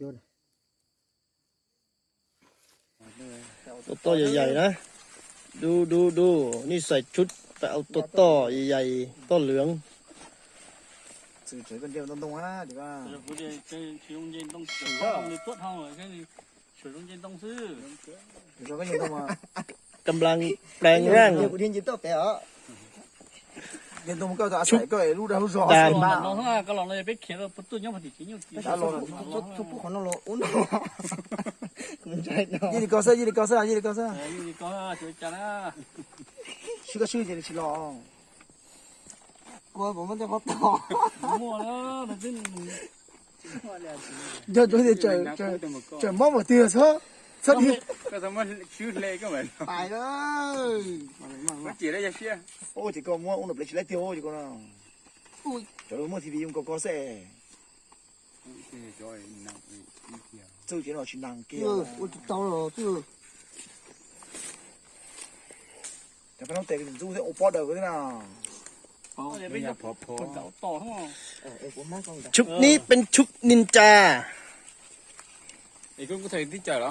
chôn to to dài dài đó. Đu đu đu. Ni xài chút tạo to to dài dài to lưỡng. Xử trí con đeo đông đông á đi ba. Cái cái cái trung gian đông xử không tốt không rồi cái xử gì đông mà cầm lăng bèn răng cái 今天我搞啥子？搞哎，撸的很热。但是，弄啥？搞弄来别看，都都那么年轻又。打锣，都都不看锣，un。你来搞啥？你来搞啥？你来搞啥？哎，你搞啥？就讲了，是个手机的，是咯。我我们这不打。没了，那真。你叫准备整整整毛毛掉色。 สติก็สมมติชื่อเลยก็เหมือนไปเลยมาจีได้ยังเชียโอ้จีก็มัวอุ้งหนุบเล็กๆเที่ยวจีก็นะอุ้ยจะรู้มั่วทีวีมังก็ก็เซ่สู้จีนอชินังเกี่ยวอุ้ยจะต้องรอสู้แต่พนักเตะกันสู้เซ่โอปอดเด้อก็ได้นะชุดนี้เป็นชุดนินจาไอ้ก็กูใส่ที่จ่ายเหรอ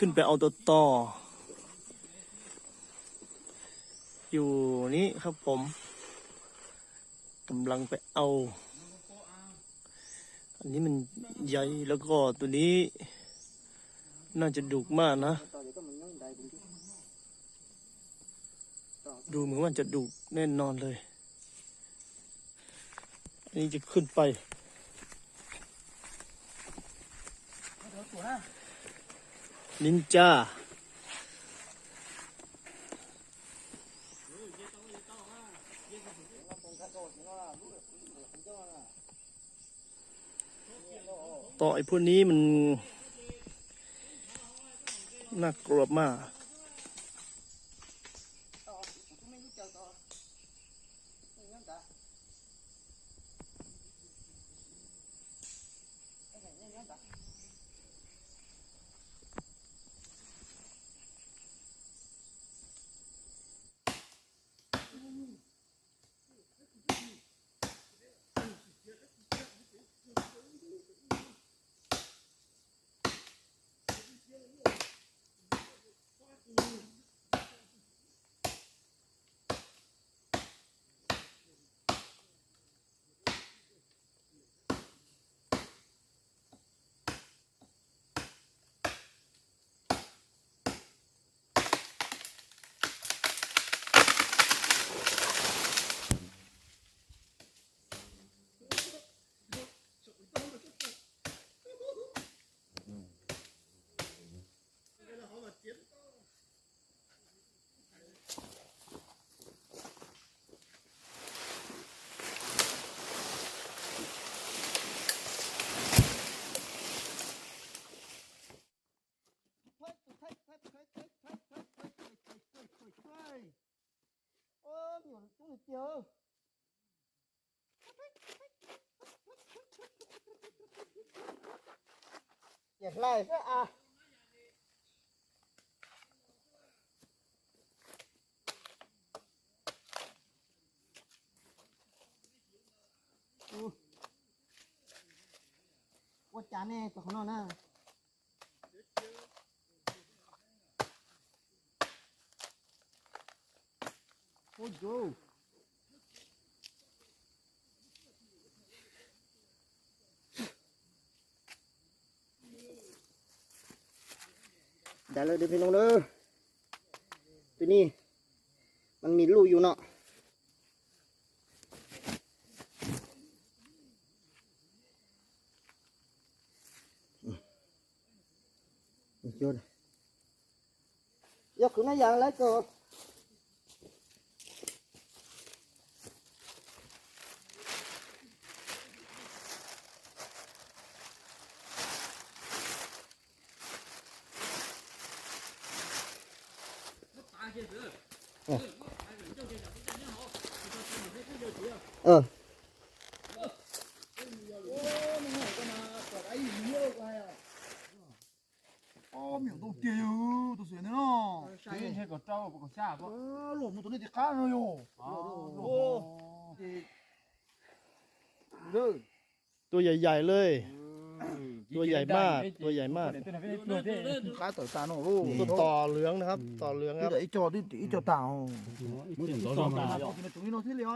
ขึ้นไปเอาตัวต่อ อยู่นี่ครับผมกำลังไปเอา อันนี้มันใหญ่แล้วก็ตัวนี้ น่าจะดุมากนะ ดูเหมือนว่าจะดุแน่นอนเลย อันนี้จะขึ้นไป นินจาต่อไอ้พวกนี้มัน น่ากลัวมาก เจออย่าไล่ซะอะว่าจานแน่ตัวของน้องนะโอ้โห ได้เลยเดี๋ยวพี่น้องเด้อตัวนี้ มันมีลูกอยู่เนาะยกขึ้นมาอย่างไรก็ ờ. ờ miệng tôi kêu tôi xuyên nó thế thế có trâu có xa có lỗ một tuần thì cá rồi yo lỗ thì tôi dài dài lên ตัวใหญ่มากตัวใหญ่มาก cá tỏi ta nó ô ต้นต่อเหลืองนะครับ ต่อเหลืองครับ cái trò đi tí trò tao มึงถึงต่อนเฉลี่ย